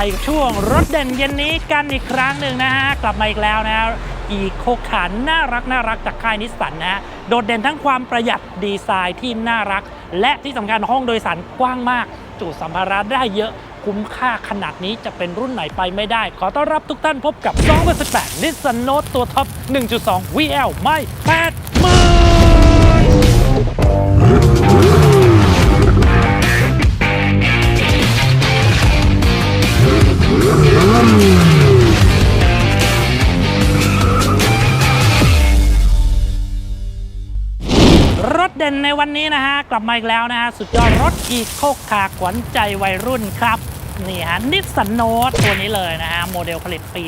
ใจกับช่วงรถเด่นเย็นนี้กันอีกครั้งหนึ่งนะฮะ กลับมาอีกแล้วนะฮะอีโคขันน่ารักน่ารักจากค่ายนิสสันนะฮะ โดดเด่นทั้งความประหยัดดีไซน์ที่น่ารัก และที่สำคัญห้องโดยสารกว้างมาก จุสัมภาระได้เยอะคุ้มค่าขนาดนี้จะเป็นรุ่นไหนไปไม่ได้ ขอต้อนรับทุกท่านพบกับ 2018 Nissan Note ตัวท็อป 1.2 VL ไม่8 รถเด่นในวันนี้นะฮะ กลับมาอีกแล้วนะฮะ สุดยอดรถอีโคคาขวัญใจวัยรุ่นครับ นี่ฮะนิสสันโนตตัวนี้เลยนะฮะ โมเดลผลิตปี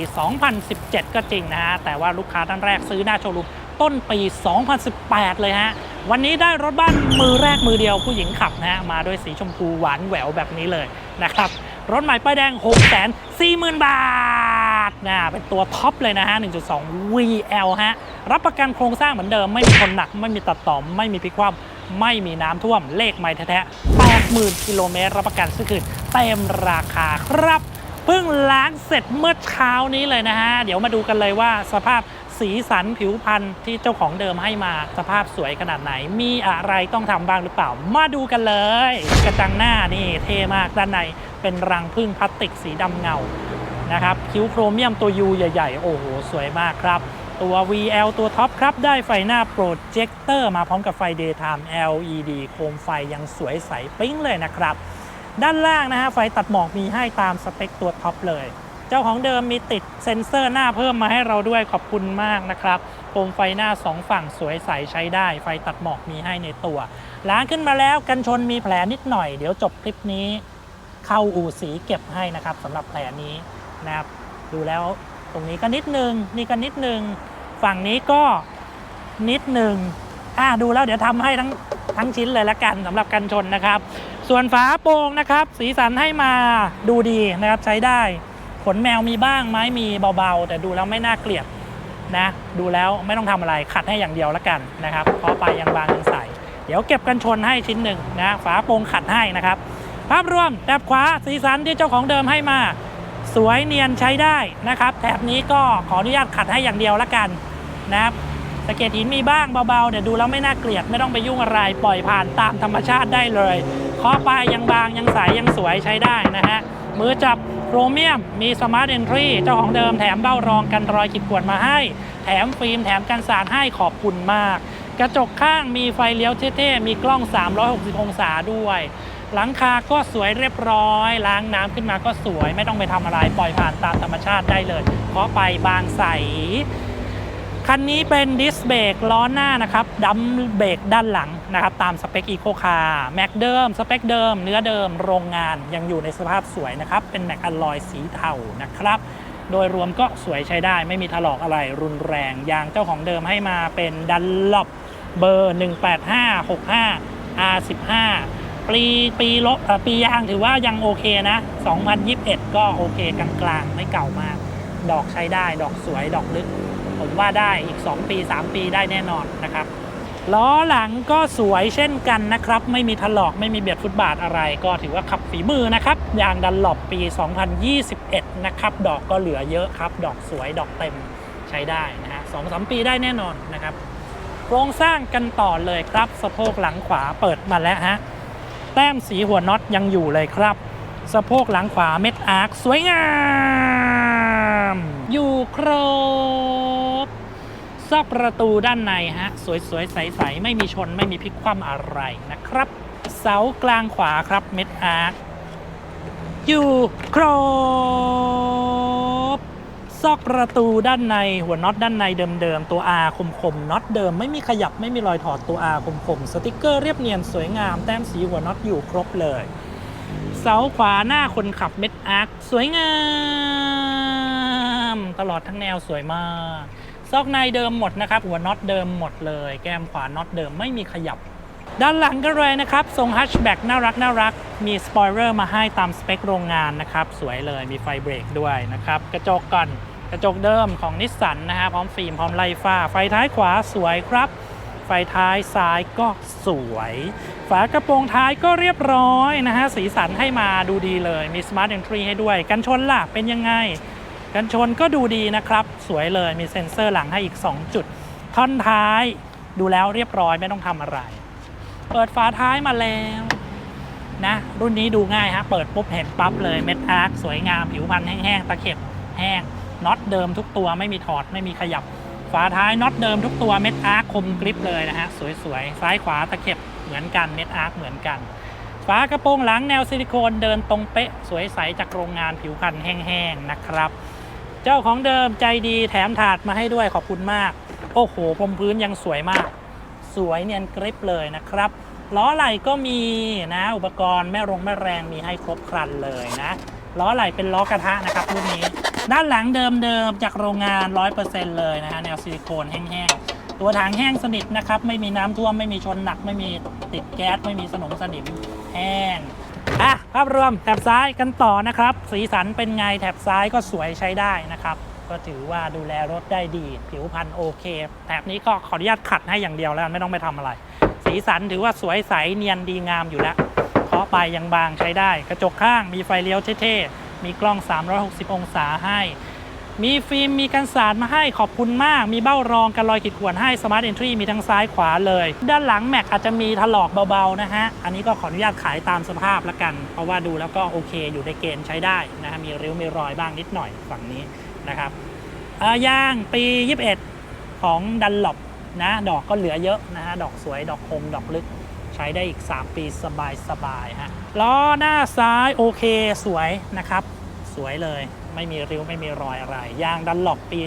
2017 ก็จริงนะฮะ แต่ว่าลูกค้าท่านแรกซื้อหน้าโชว์รูมต้นปี 2018 เลยฮะ วันนี้ได้รถบ้านมือแรกมือเดียวผู้หญิงขับนะฮะ มาด้วยสีชมพูหวานแหววแบบนี้เลยนะครับ รถใหม่ป้ายแดง 6 4 0 0 0 0 บาทนะเป็นตัวท็อปเลยนะฮะ 1.2 VL ฮะ รับประกันโครงสร้างเหมือนเดิม ไม่มีคนหนัก ไม่มีตัดต่อม ไม่มีพิกคว่ำไม่มีน้ำท่วม เลขไม่แท้ๆ80,000กิโลเมตรรับประกันซื้อคืนเต็มราคาครับเพิ่งล้างเสร็จเมื่อเช้านี้เลยนะฮะ เดี๋ยวมาดูกันเลยว่าสภาพ สีสันผิวพรรณที่เจ้าของเดิมให้มาสภาพสวยขนาดไหน มีอะไรต้องทำบ้างหรือเปล่า มาดูกันเลย กระจังหน้านี่เท่มากด้านในเป็นรังพึ่งพลาสติกสีดำเงานะครับคิ้วโครเมียมตัว U ใหญ่ ๆ โอ้โห สวยมากครับ ตัว VL ตัวท็อปครับ ได้ไฟหน้าโปรเจคเตอร์มาพร้อมกับไฟ Daytime LED โคมไฟยังสวยใสปิ๊งเลยนะครับ ด้านล่างนะฮะไฟตัดหมอกมีให้ตามสเปคตัวท็อปเลย เจ้าของเดิมมีติดเซ็นเซอร์หน้าเพิ่มมาให้เราด้วยขอบคุณมากนะครับโคมไฟหน้า 2 ฝั่งสวยใสใช้ได้ ไฟตัดหมอกมีให้ในตัว ล้างขึ้นมาแล้วกันชนมีแผลนิดหน่อย เดี๋ยวจบคลิปนี้ เข้าอู่สีเก็บให้นะครับสำหรับแผลนี้นะครับดูแล้วตรงนี้ก็นิดนึงนี่ก็นิดนึงฝั่งนี้ก็นิดหนึ่งอ่าดูแล้วเดี๋ยวทำให้ทั้งทั้งชิ้นเลยละกันสำหรับกันชนนะครับ ส่วนฝาโปร่งนะครับ สีสันให้มาดูดีนะครับใช้ได้ ขนแมวมีบ้างไหมมีเบาๆ แต่ดูแล้วไม่น่าเกลียดนะ ดูแล้วไม่ต้องทำอะไรขัดให้อย่างเดียวละกันนะครับเพราะไปยังบางยังใสเดี๋ยวเก็บกันชนให้ชิ้นหนึ่งนะฝาโปรงขัดให้นะครับ ภาพรวมแถบขวาสีสันที่เจ้าของเดิมให้มา สวยเนียนใช้ได้นะครับแถบนี้ก็ขออนุญาตขัดให้อย่างเดียวละกันนะครับสะเก็ดหินมีบ้างเบาๆเดี๋ยวดูแล้วไม่น่าเกลียดไม่ต้องไปยุ่งอะไรปล่อยผ่านตามธรรมชาติได้เลยเคาะปลายยังบางยังใสยังสวยใช้ได้นะฮะมือจับ โรเมียมมีสมาร์ทเอนทรีเจ้าของเดิมแถมเบ้ารองกันรอยขีดข่วนมาให้ แถมฟิล์มแถมกันสาดให้ขอบคุณมาก กระจกข้างมีไฟเลี้ยวเท่ๆ มีกล้อง 360 องศาด้วย หลังคาก็สวยเรียบร้อย ล้างน้ำขึ้นมาก็สวย ไม่ต้องไปทำอะไร ปล่อยผ่านตามธรรมชาติได้เลยเพราะไปบางใสคันนี้เป็นดิสเบรกล้อหน้านะครับดัมเบรกด้านหลัง นะครับตามสเปคอีโคคาร์แม็กเดิมสเปคเดิม เนื้อเดิมโรงงานยังอยู่ในสภาพสวยนะครับ เป็นแม็กอลลอยสีเทานะครับ โดยรวมก็สวยใช้ได้ไม่มีถลอกอะไรรุนแรงยางเจ้าของเดิมให้มาเป็นดันล็อบเบอร์ 18565 R15 ปีปีลบปียางถือว่ายังโอเคนะ 2021 ก็โอเคกลางๆ ไม่เก่ามาก ดอกใช้ได้ ดอกสวย ดอกลึก ผมว่าได้อีก 2 ปี 3 ปีได้แน่นอนนะครับ ล้อหลังก็สวยเช่นกันนะครับ ไม่มีถลอกไม่มีเบียดฟุตบาทอะไร ก็ถือว่าขับฝีมือนะครับ ยางดันหลบปี 2021 นะครับ ดอกก็เหลือเยอะครับ ดอกสวยดอกเต็มใช้ได้นะฮะสองสามปีได้แน่นอนนะครับโครงสร้างกันต่อเลยครับ สะโพกหลังขวาเปิดมาแล้วฮะแต้มสีหัวน็อตยังอยู่เลยครับสะโพกหลังขวาเม็ดอาร์คสวยงาม อยู่โครบ ซอกประตูด้านในฮะ สวยๆ ใสๆ ไม่มีชนไม่มีพลิกคว่ำอะไรนะครับ เสากลางขวาครับเม็ดอาร์คอยู่ครบ ซอกประตูด้านในหัวน็อตด้านในเดิมๆ ตัว R คมๆน็อตเดิมไม่มีขยับไม่มีรอยถอดตัว R คมๆ สติกเกอร์เรียบเนียนสวยงาม แต้มสีหัวน็อตอยู่ครบเลย เสาขวาหน้าคนขับเม็ดอาร์คสวยงาม ตลอดทั้งแนวสวยมาก ซอกในเดิมหมดนะครับ หัวน็อตเดิมหมดเลย แก้มขวาน็อตเดิมไม่มีขยับ ด้านหลังก็เลยนะครับทรงฮัชแบ็กน่ารักน่ารัก มีสปอยเลอร์มาให้ตามสเปคโรงงานนะครับ สวยเลยมีไฟเบรกด้วยนะครับ กระจกก่อนกระจกเดิมของนิสสันนะฮะพร้อมฟิล์มพร้อมไลฟ้า ไฟท้ายขวาสวยครับ ไฟท้ายซ้ายก็สวย ฝากระโปรงท้ายก็เรียบร้อยนะฮะสีสันให้มาดูดีเลยมี Smart Entry ให้ด้วย กันชนล่ะเป็นยังไง กันชนก็ดูดีนะครับ สวยเลยมีเซ็นเซอร์หลังให้อีก 2 จุด ท่อนท้ายดูแล้วเรียบร้อยไม่ต้องทำอะไร เปิดฝาท้ายมาแล้วนะรุ่นนี้ดูง่ายฮะเปิดปุ๊บเห็นปั๊บเลยเม็ดอาร์คสวยงามผิวพันธ์แห้งๆตะเข็บแห้งน็อตเดิมทุกตัวไม่มีถอดไม่มีขยับ ฝาท้ายน็อตเดิมทุกตัวเม็ดอาร์คคมกริปเลยนะฮะสวยๆซ้ายขวาตะเข็บเหมือนกันเม็ดอาร์คเหมือนกันฝากระโปรงหลังแนวซิลิโคนเดินตรงเป๊ะ สวยใสจากโรงงานผิวพันธ์แห้งๆนะครับ เจ้าของเดิมใจดีแถมถาดมาให้ด้วยขอบคุณมาก โอ้โหพรมพื้นยังสวยมาก สวยเนียนกริปเลยนะครับล้อไหล่ก็มีนะอุปกรณ์แม่รงแม่แรงมีให้ครบครันเลยนะล้อไหล่เป็นล้อกระทะนะครับรุ่นนี้ ด้านหลังเดิมๆจากโรงงาน 100%เลยนะฮะแนวซิลิโคนแห้งๆ ตัวถังแห้งสนิทนะครับ ไม่มีน้ำท่วมไม่มีชนหนัก ไม่มีติดแก๊ส ไม่มีสนมสนิมแห้ง ภาพรวมแถบซ้ายกันต่อนะครับ สีสันเป็นไงแถบซ้ายก็สวยใช้ได้นะครับ ก็ถือว่าดูแลรถได้ดี ผิวพรรณโอเค แถบนี้ก็ขออนุญาตขัดให้อย่างเดียวแล้วไม่ต้องไปทำอะไร สีสันถือว่าสวยใสเนียนดีงามอยู่แล้วเคาะไปยังบางใช้ได้ กระจกข้างมีไฟเลี้ยวเท่ๆมีกล้อง 360 องศาให้ มีฟิล์มมีกันสาดมาให้ขอบคุณมาก มีเบ้ารองกันรอยขีดข่วนให้ Smart Entry มีทั้งซ้ายขวาเลย ด้านหลังแม็กอาจจะมีถลอกเบา ๆ นะฮะ อันนี้ก็ขออนุญาตขายตามสภาพละกัน เพราะว่าดูแล้วก็โอเคอยู่ในเกณฑ์ใช้ได้นะฮะมีริ้วมีรอยบ้างนิดหน่อยฝั่งนี้นะครับเอ่อยางปี 21 ของดันหลบนะดอกก็เหลือเยอะนะฮะดอกสวยดอกคมดอกลึกใช้ได้อีก 3 ปีสบายๆฮะล้อหน้าซ้ายโอเคสวยนะครับ สวยเลย ไม่มีริ้วไม่มีรอยอะไร ยางดันหลบปี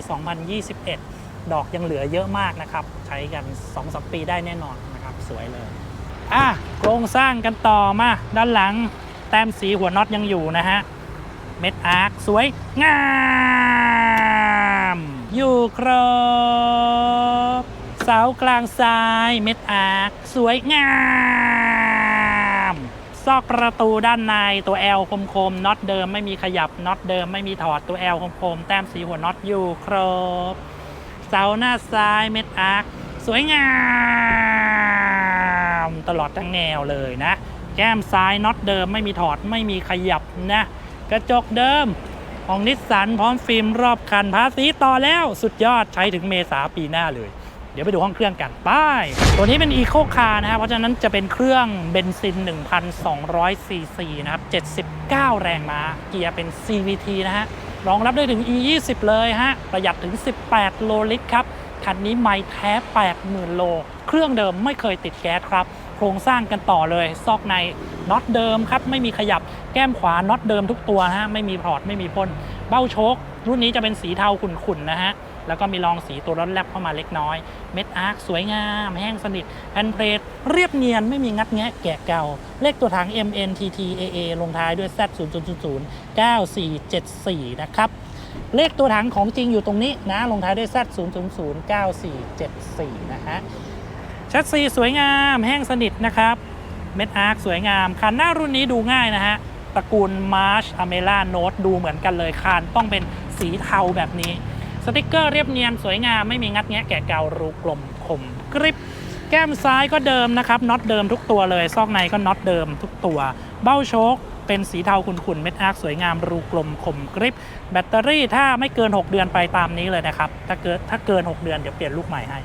2021 ดอกยังเหลือเยอะมากนะครับ ใช้กัน 2-3 ปีได้แน่นอนนะครับ สวยเลย อะ โครงสร้างกันต่อมา ด้านหลัง แต้มสีหัวน็อตยังอยู่นะฮะ เม็ดอาร์คสวย งาม อยู่ครบเสากลางซ้าย เม็ดอาร์คสวยงาม ซอกประตูด้านในตัว L คมๆน็อตเดิมไม่มีขยับน็อตเดิมไม่มีถอดตัว L คมๆแต้มสีหัวน็อตอยู่ครบ เสาหน้าซ้ายเม็ดอาร์คสวยงามตลอดทั้งแนวเลยนะ แก้มซ้ายน็อตเดิมไม่มีถอดไม่มีขยับนะ กระจกเดิมของนิสสันพร้อมฟิล์มรอบคันภาษีต่อแล้วสุดยอดใช้ถึงเมษาปีหน้าเลย เดี๋ยวไปดูห้องเครื่องกันไป้ายตัวนี้เป็น Eco Car นะครับ เพราะฉะนั้นจะเป็นเครื่องเบนซิน 1,200 ซีซีนะครับ 79 แรงม้า เกียร์เป็น CVT นะฮะ รองรับได้ถึง E20 เลยฮะ ประหยัดถึง 18 โลลิตรครับ คันนี้ไม่แท้ 80,000 โล เครื่องเดิมไม่เคยติดแก๊สครับ โครงสร้างกันต่อเลย ซอกในน็อตเดิมครับ ไม่มีขยับ แก้มขวาน็อตเดิมทุกตัวฮะ ไม่มีพอร์ต ไม่มีพ่น เบ้าโชค รุ่นนี้จะเป็นสีเทาขุ่นๆนะฮะ แล้วก็มีรองสีตัวรถแลบเข้ามาเล็กน้อย เม็ดอาร์คสวยงาม แห้งสนิทแผ่นเพลทเรียบเนียนไม่มีงัดแงะแกะเก่า เลขตัวถัง MNTTAA ลงท้ายด้วย Z 0 0 0 9474 นะครับ เลขตัวถังของจริงอยู่ตรงนี้นะ ลงท้ายด้วย Z 0 0 0 9474 นะฮะชัดซีสวยงามแห้งสนิทนะครับเม็ดอาร์คสวยงามคันหน้ารุ่นนี้ดูง่ายนะฮะตระกูล March a m e l a Note ดูเหมือนกันเลยคานต้องเป็นสีเทาแบบนี้ สติกเกอร์เรียบเนียนสวยงามไม่มีงัดแงะแกะเการูกลมคมกริบแก้มซ้ายก็เดิมนะครับน็อตเดิมทุกตัวเลย ซอกในก็น็อตเดิมทุกตัว เบ้าโชคเป็นสีเทาขุ่นๆเม็ดอาร์คสวยงามรูกลมคมกริบ แบตเตอรี่ถ้าไม่เกิน 6 เดือนไปตามนี้เลยนะครับ ถ้าเกิดถ้าเกิน 6 เดือนเดี๋ยวเปลี่ยนลูกใหม่ให้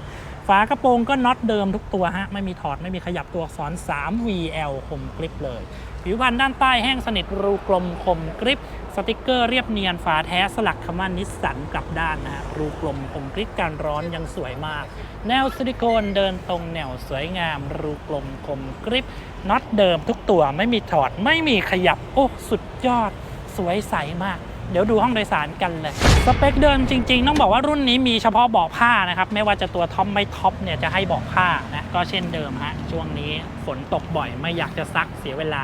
ฝากระโปรงก็น็อตเดิมทุกตัวฮะ ไม่มีถอดไม่มีขยับตัวอักษร 3 VL คมกริบเลย ผิวพันด้านใต้แห้งสนิทรูกลมคมกริบ สติกเกอร์เรียบเนียนฝาแท้สลักคำว่านิสสันกลับด้านนะฮะรูกลมคมกริบการร้อนยังสวยมาก แนวซิลิโคนเดินตรงแนวสวยงาม รูกลมคมกริบน็อตเดิมทุกตัวไม่มีถอดไม่มีขยับ โอ้ สุดยอด สวยใสมาก เดี๋ยวดูห้องโดยสารกันเลย สเปคเดิมจริง ๆ ต้องบอกว่ารุ่นนี้มีเฉพาะเบาะผ้านะครับ ไม่ว่าจะตัวท็อปไม่ท็อปเนี่ยจะให้เบาะผ้านะก็เช่นเดิมฮะช่วงนี้ฝนตกบ่อยไม่อยากจะซักเสียเวลา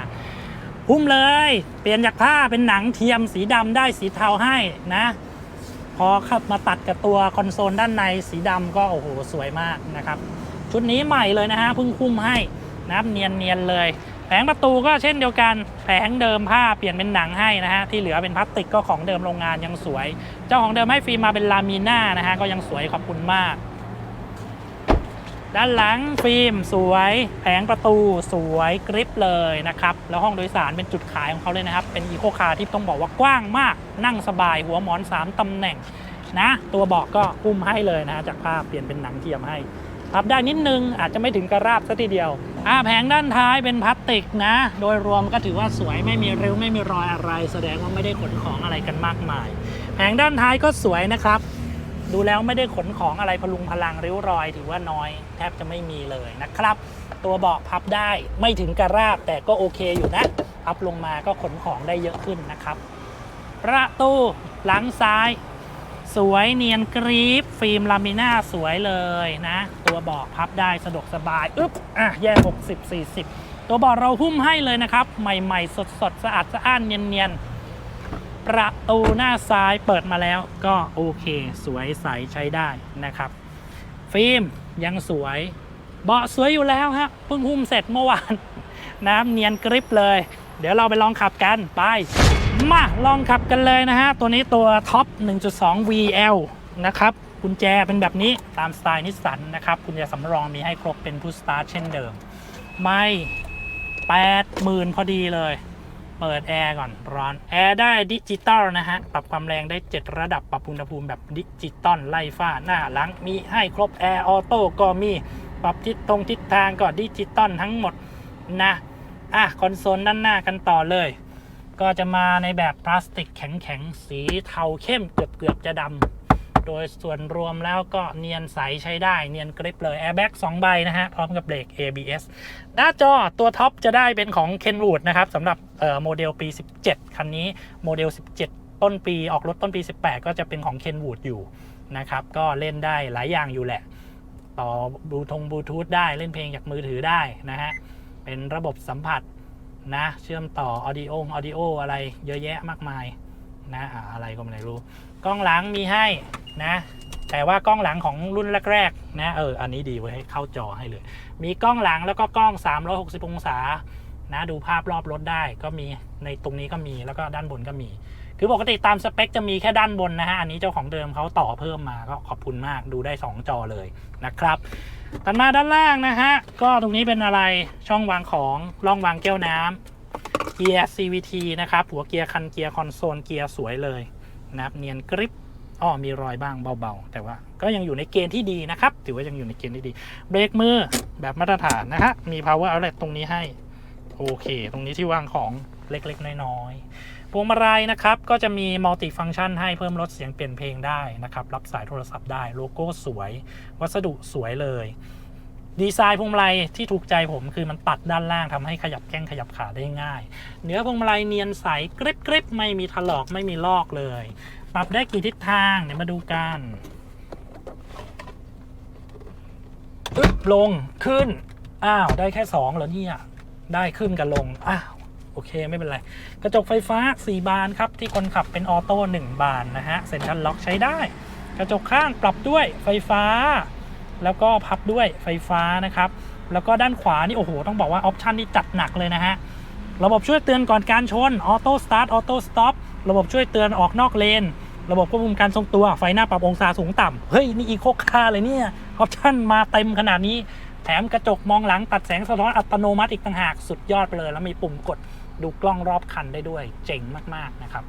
หุ้มเลย เปลี่ยนจากผ้าเป็นหนังเทียมสีดำได้สีเทาให้นะ พอขับมาตัดกับตัวคอนโซลด้านในสีดำก็โอ้โหสวยมากนะครับ ชุดนี้ใหม่เลยนะฮะเพิ่งคุ้มให้นะครับเนียนเลย แผงประตูก็เช่นเดียวกัน แผงเดิมผ้าเปลี่ยนเป็นหนังให้นะฮะที่เหลือเป็นพลาสติกก็ของเดิมโรงงานยังสวย เจ้าของเดิมให้ฟิล์มมาเป็นลามิน่านะฮะก็ยังสวยขอบคุณมาก ด้านหลังฟิล์มสวย แผงประตูสวยกริปเลยนะครับ แล้วห้องโดยสารเป็นจุดขายของเขาเลยนะครับ เป็นอีโคคาร์ที่ต้องบอกว่ากว้างมาก นั่งสบายหัวหมอน 3ตำแหน่งนะ ตัวเบาะก็อุ้มให้เลยนะจากภาพเปลี่ยนเป็นหนังเทียมให้พับได้นิดนึงอาจจะไม่ถึงกระราบซะทีเดียวอ่าแผงด้านท้ายเป็นพลาสติกนะ โดยรวมก็ถือว่าสวยไม่มีริ้วไม่มีรอยอะไร แสดงว่าไม่ได้ขนของอะไรกันมากมาย แผงด้านท้ายก็สวยนะครับ ดูแล้วไม่ได้ขนของอะไรพลุงพลังริ้วรอย ถือว่าน้อยแทบจะไม่มีเลยนะครับ ตัวเบาะพับได้ไม่ถึงกระราบแต่ก็โอเคอยู่นะ พับลงมาก็ขนของได้เยอะขึ้นนะครับ ประตูหลังซ้าย สวยเนียนกรีฟฟิล์มลามิน่าสวยเลยนะ ตัวเบาะพับได้สะดวกสบายอึ๊บอะแยก60 40 ตัวเบาะเราหุ้มให้เลยนะครับ ใหม่ๆ สดๆสะอาดสะอ้านเนียนๆ ประตูหน้าซ้ายเปิดมาแล้วก็โอเค สวยใสใช้ได้นะครับ ฟิล์มยังสวย เบาะสวยอยู่แล้วฮะเพิ่งหุ้มเสร็จเมื่อวาน น้ำเนียนกริปเลย เดี๋ยวเราไปลองขับกันไป มาลองขับกันเลยนะฮะ ตัวนี้ตัวท็อป 1.2 VL นะครับกุญแจเป็นแบบนี้ตามสไตล์นิสสันนะครับกุญแจสำรองมีให้ครบเป็นพุชสตาร์ทเช่นเดิม ไม่ 80,000 พอดีเลย เปิดแอร์ก่อนร้อนแอร์ได้ดิจิตอลนะฮะ ปรับความแรงได้ 7 ระดับปรับอุณหภูมิแบบดิจิตอลไล่ฟ้าหน้าหลังมีให้ครบแอร์ออโต้ก็มีปรับทิศตรงทิศทางก็ดิจิตอลทั้งหมดนะอะคอนโซลด้านหน้ากันต่อเลย ก็จะมาในแบบพลาสติกแข็งๆ สีเทาเข้มเกือบๆจะดำ โดยส่วนรวมแล้วก็เนียนใสใช้ได้เนียนกริปเลย Airbag 2ใบนะฮะ พร้อมกับเบรก ABS หน้าจอตัวท็อปจะได้เป็นของ Kenwood นะครับสำหรับโมเดลปี 17 คันนี้โมเดล 17 ต้นปีออกรถต้นปี 18 ก็จะเป็นของ Kenwood อยู่นะครับ ก็เล่นได้หลายอย่างอยู่แหละ ต่อบลูทงบลูทูธได้เล่นเพลงจากมือถือได้นะฮะ เป็นระบบสัมผัสนะ เชื่อมต่อออดิโอออดิโออะไรเยอะแยะมากมายนะอะไรก็ไม่รู้ กล้องหลังมีให้นะ แต่ว่ากล้องหลังของรุ่นแรกๆนะเอออันนี้ดีไว้ให้เข้าจอให้เลย มีกล้องหลังแล้วก็กล้อง 360 องศานะดูภาพรอบรถได้ก็มีในตรงนี้ก็มีแล้วก็ด้านบนก็มี คือปกติตามสเปคจะมีแค่ด้านบนนะฮะ อันนี้เจ้าของเดิมเขาต่อเพิ่มมาก็ขอบคุณมากดูได้ 2 จอเลยนะครับถัดมาด้านล่างนะฮะ ก็ตรงนี้เป็นอะไรช่องวางของร่องวางแก้วน้ำเกียร์ CVT นะครับ หัวเกียร์คันเกียร์คอนโซลเกียร์สวยเลย นะครับเนียนกริปอ้อมีรอยบ้างเบาๆ แต่ว่าก็ยังอยู่ในเกณฑ์ที่ดีนะครับ ถือว่ายังอยู่ในเกณฑ์ที่ดี เบรกมือแบบมาตรฐานนะฮะ มี power outlet ตรงนี้ให้ โอเค ตรงนี้ที่วางของเล็กๆ น้อยๆ พวงมาลัยนะครับ ก็จะมีมัลติฟัง c t ชันให้เพิ่มลดเสียงเปลี่ยนเพลงได้นะครับ รับสายโทรศัพท์ได้ โลโก้สวย วัสดุสวยเลย ดีไซน์พวงมาลัยที่ถูกใจผมคือมันตัดด้านล่างทำให้ขยับแข้งขยับขาได้ง่าย เนื้อพวงมาลัยเนียนใสกริบกริบไม่มีถลอกไม่มีลอกเลย ปรับได้กี่ทิศทางเดี๋ยวมาดูกันอึบลงขึ้น อ้าว ได้แค่2เหรอเนี่ย ได้ขึ้นกับลง อ้าว โอเคไม่เป็นไร กระจกไฟฟ้า 4 บานครับ ที่คนขับเป็นออโต้1บานนะฮะ เซ็นทรัลล็อกใช้ได้ กระจกข้างปรับด้วยไฟฟ้า แล้วก็พับด้วยไฟฟ้านะครับ แล้วก็ด้านขวานี่โอ้โห ต้องบอกว่าออปชันนี่จัดหนักเลยนะฮะ ระบบช่วยเตือนก่อนการชนออโต้สตาร์ทออโต้สต็อประบบช่วยเตือนออกนอกเลน ระบบควบคุมการทรงตัวไฟหน้าปรับองศาสูงต่ำเฮ้ย นี่อีโคคาร์เลยเนี่ย ออปชันมาเต็มขนาดนี้ แถมกระจกมองหลังตัดแสงสะท้อนอัตโนมัติอีกต่างหากสุดยอดไปเลย แล้วมีปุ่มกดดูกล้องรอบคันได้ด้วย เจ๋งมากๆนะครับ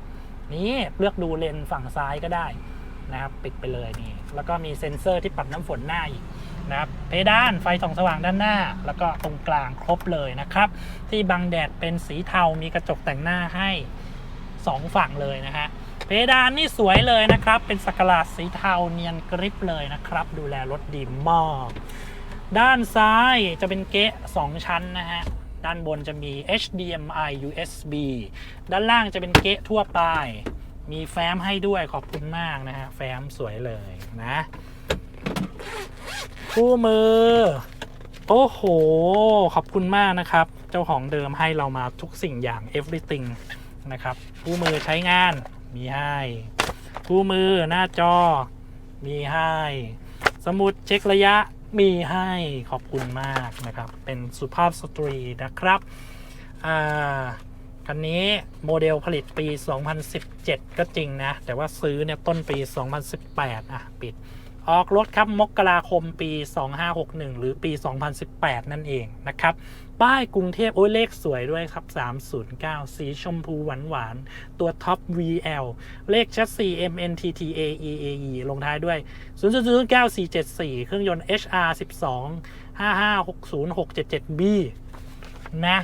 นี่เลือกดูเลนฝั่งซ้ายก็ได้นะครับ ปิดไปเลยนี่ แล้วก็มีเซ็นเซอร์ที่ปรับน้ำฝนหน้าอีกนะครับเพดานไฟส่องสว่างด้านหน้า แล้วก็ตรงกลางครบเลยนะครับ ที่บังแดดเป็นสีเทามีกระจกแต่งหน้าให้สองฝั่งเลยนะฮะเพดานนี่สวยเลยนะครับ เป็นสักลาดสีเทาเนียนกริปเลยนะครับ ดูแลรถดีมากด้านซ้ายจะเป็นเกะ2 ชั้นนะฮะ ด้านบนจะมี HDMI USB ด้านล่างจะเป็นเกะทั่วไป มีแฟ้มให้ด้วยขอบคุณมากนะฮะ แฟ้มสวยเลยนะ คู่มือ โอ้โห ขอบคุณมากนะครับ เจ้าของเดิมให้เรามาทุกสิ่งอย่าง everything นะครับ คู่มือใช้งานมีให้ คู่มือหน้าจอ มีให้ สมุดเช็คระยะมีให้ขอบคุณมากนะครับ เป็นสุภาพสตรีนะครับ อ่า คันนี้โมเดลผลิตปี 2017 ก็จริงนะ แต่ว่าซื้อเนี่ยต้นปี 2018 อะ ปิด ออกรถครับมกราคมปี 2561 หรือปี 2018 นั่นเองนะครับ ป้ายกรุงเทพโอ้ยเลขสวยด้วยครับ 309 สีชมพูหวานหวานตัวท็อป VL เลขชัดซี MNTTA EAE ลงท้ายด้วย0009474 เครื่องยนต์ HR 12 5560677B นะ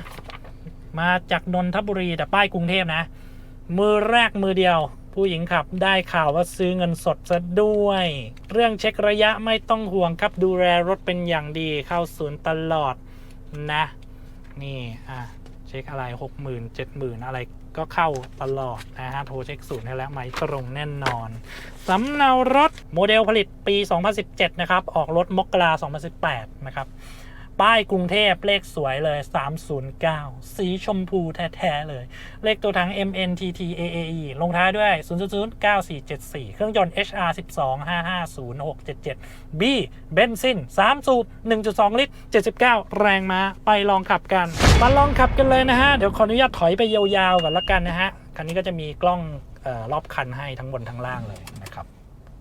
มาจากนนทบุรีแต่ป้ายกรุงเทพนะ มือแรกมือเดียว ผู้หญิงขับได้ข่าวว่าซื้อเงินสดซะด้วย เรื่องเช็คระยะไม่ต้องห่วงครับดูแลรถเป็นอย่างดีเข้าศูนย์ตลอดนะ นี่อะเช็คอะไร6 0 0 0 0 7 0,000อะไรก็เข้าตลอดนะฮะ โทรเช็คศูนย์ให้แล้วไหมตรงแน่นอน สำเนารถโมเดลผลิตปี 2017 นะครับ ออกรถมกรา2018 นะครับ ป้ายกรุงเทพเลขสวยเลย 309 สีชมพูแท้ๆเลย เลขตัวถัง MNTTAAE ลงท้ายด้วย 0.09474 เครื่องยนต์ HR 12 550 677 B เบนซิน 3 สูบ 1.2 ลิตร 79 แรงม้า ไปลองขับกัน มาลองขับกันเลยนะฮะ เดี๋ยวขออนุญาตถอยไปยาวๆก่อนละกันนะฮะ คันนี้ก็จะมีกล้องออรอบคันให้ทั้งบนทั้งล่างเลยนะครับ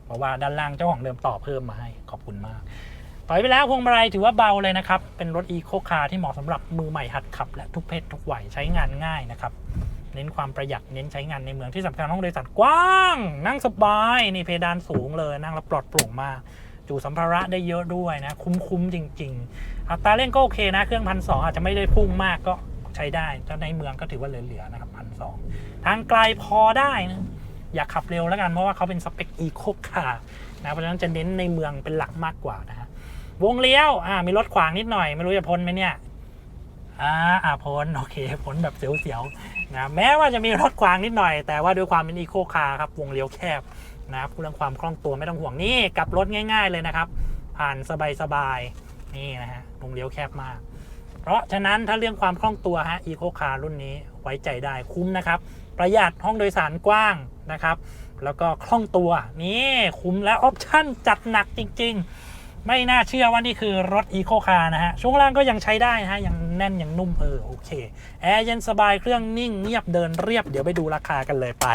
เพราะว่าด้านล่างเจ้าของเดิมต่อเพิ่มมาให้ ขอบคุณมาก ถอยไปแล้วพวงมาลัยถือว่าเบาเลยนะครับ เป็นรถอีโคคาร์ที่เหมาะสำหรับมือใหม่หัดขับ และทุกเพศทุกวัยใช้งานง่ายนะครับ เน้นความประหยัดเน้นใช้งานในเมืองที่สำคัญห้องโดยสารกว้าง นั่งสบายนี่เพดานสูงเลยนั่งแล้วปลอดโปร่งมากจุสัมภาระได้เยอะด้วยนะ คุ้มๆจริง ๆ อัตราเร่งก็โอเคนะ เครื่องพันสอาจจะไม่ได้พุ่งมากก็ใช้ได้ถ้าในเมืองก็ถือว่าเหลือๆนะครับพันสทางไกลพอได้นะอย่าขับเร็วแล้วกันเพราะว่าเขาเป็นสเปคอีโคคาร์นะเพราะฉะนั้นจะเน้นในเมืองเป็นหลักมากกว่านะฮะ วงเลี้ยว อ่า มีรถขวางนิดหน่อย ไม่รู้จะพ้นไหมเนี่ย อ่า อ่าพ้น โอเค พ้นแบบเสียวๆ นะ แม้ว่าจะมีรถขวางนิดหน่อย แต่ว่าด้วยความเป็นอีโคคาร์ครับ วงเลี้ยวแคบนะครับเรื่องความคล่องตัวไม่ต้องห่วงนี่กลับรถง่าย ๆ เลยนะครับ ผ่านสบายๆ นี่นะฮะ วงเลี้ยวแคบมาก เพราะฉะนั้นถ้าเรื่องความคล่องตัวฮะ อีโคคาร์รุ่นนี้ไว้ใจได้คุ้มนะครับ ประหยัดห้องโดยสารกว้างนะครับ แล้วก็คล่องตัว นี่คุ้มและออปชั่นจัดหนักจริง ๆ ไม่น่าเชื่อว่านี่คือรถอีโคคาร์นะฮะ ช่วงล่างก็ยังใช้ได้นะฮะ ยังแน่น ยังนุ่มเออโอเค แอร์เย็นสบายเครื่องนิ่งเงียบเดินเรียบเดี๋ยวไปดูราคากันเลยไป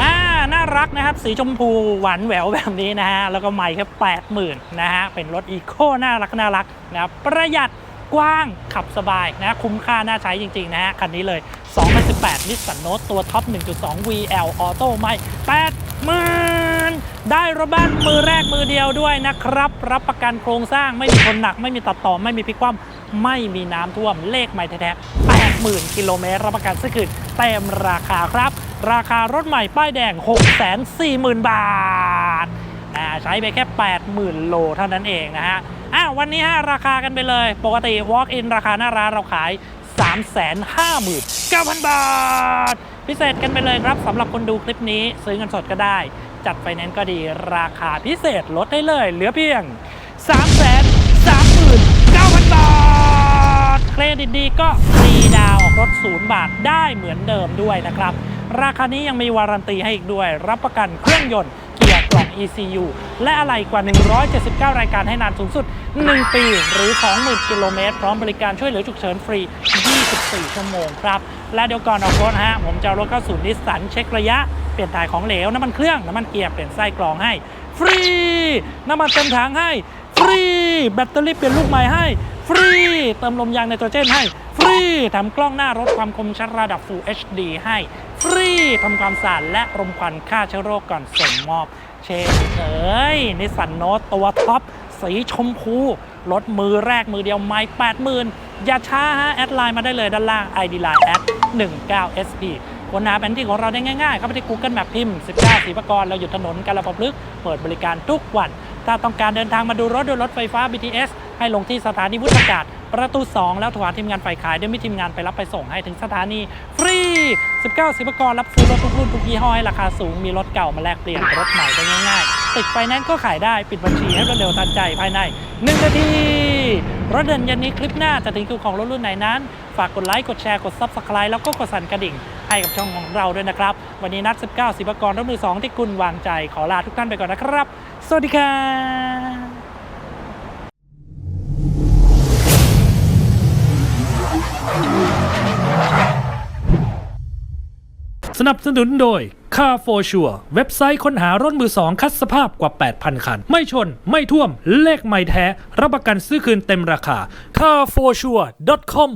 อ่า น่ารักนะครับ สีชมพูหวานแหววแบบนี้นะฮะ แล้วก็ใหม่แค่แปดหมื่นนะฮะ เป็นรถอีโคน่ารักน่ารักนะครับประหยัดกว้างขับสบายนะคุ้มค่าน่าใช้จริง ๆ นะฮะ คันนี้เลย 2018นิสสันโนตตัวท็อป 1.2 VL ออโต้ไม่8หมื่น ได้รถบ้านมือแรกมือเดียวด้วยนะครับ รับประกันโครงสร้างไม่มีคนหนัก ไม่มีตัดต่อ ไม่มีพลิกคว่ำไม่มีน้ำท่วมเลขใหม่แท้ๆ80,000 กิโลเมตร รับประกันซื้อคืนเต็มราคาครับ ราคารถใหม่ป้ายแดง 640,000 บาทใช้ไปแค่ 80,000 โลเท่านั้นเองนะฮะอ้าววันนี้ฮะราคากันไปเลย ปกติ Walk in ราคาหน้าร้านเราขาย 359,000 บาท พิเศษกันไปเลยครับสำหรับคนดูคลิปนี้ซื้อเงินสดก็ได้ จัดไฟแนนซ์ก็ดีราคาพิเศษลดได้เลย เหลือเพียง 339,000 บาท เครดิตดีก็ฟรีดาวออกรถศูนย์บาทได้เหมือนเดิมด้วยนะครับ ราคานี้ยังมีวารันตีให้อีกด้วย รับประกันเครื่องยนต์เกียร์กล่อง ECU และอะไรกว่า 179 รายการให้นานสูงสุด 1 ปี หรือ 20,000 กิโลเมตร พร้อมบริการช่วยเหลือฉุกเฉินฟรี 24 ชั่วโมงครับ และเดี๋ยวก่อนออกรถฮะ ผมจะรถเข้าศูนย์นิสสันเช็คระยะ เปลี่ยนถ่ายของเหลว น้ำมันเครื่อง น้ำมันเกียร์ เปลี่ยนไส้กรองให้ ฟรี น้ำมันเต็มถังให้ ฟรี แบตเตอรี่เปลี่ยนลูกใหม่ให้ ฟรี เติมลมยางไนโตรเจนให้ ฟรีทำกล้องหน้ารถความคมชัดระดับ Full HD ให้ ฟรีทำความสะอาดและรมควันฆ่าเชื้อโรคก่อนส่งมอบ เช่นเอ้ยนิสสันโนตตัวท็อปสีชมพู รถมือแรกมือเดียวไม่80,000 อย่าช้าฮะแอดไลน์มาได้เลยด้านล่าง ID Line แอด 19SP ค้นหาแผนที่ของเราได้ง่ายๆ เข้าไปที่ Google Map พิมพ์19สีประกรเราอยู่ถนนการระพลึก เปิดบริการทุกวัน ถ้าต้องการเดินทางมาดูรถด้วยรถไฟฟ้า BTS ให้ลงที่สถานีวุฒากาศ ประตู 2 แล้วโทรหาทีมงานฝ่ายขายดี๋ยมีทีมงานไปรับไปส่งให้ถึงสถานี ฟรี 19 สิบกรรับซื้อรถทุกรุ่นทุกยี่ห้อให้ราคาสูงมีรถเก่ามาแลกเปลี่ยนรถใหม่ได้ง่ายๆ ติดไฟแนนซ์ก็ขายได้ปิดบัญชีให้รวดเร็วทันใจภายใน 1 นาที รถเดินยันนี้คลิปหน้าจะถึงคิวของรถรุ่นไหนนั้น ฝากกดไลค์กดแชร์กด Subscribe แล้วก็กดสั่นกระดิ่ง ให้กับช่องของเราด้วยนะครับ วันนี้นัด 19สิบกรรถมือสองที่คุณวางใจขอลาทุกท่านไปก่อนนะครับ สวัสดีครับสนับสนุนโดย Car for Sure เว็บไซต์ค้นหารถมือสองคัดสภาพกว่า 8,000 คัน ไม่ชน ไม่ท่วม เลขไม่แท้ รับประกันซื้อคืนเต็มราคา carforsure.com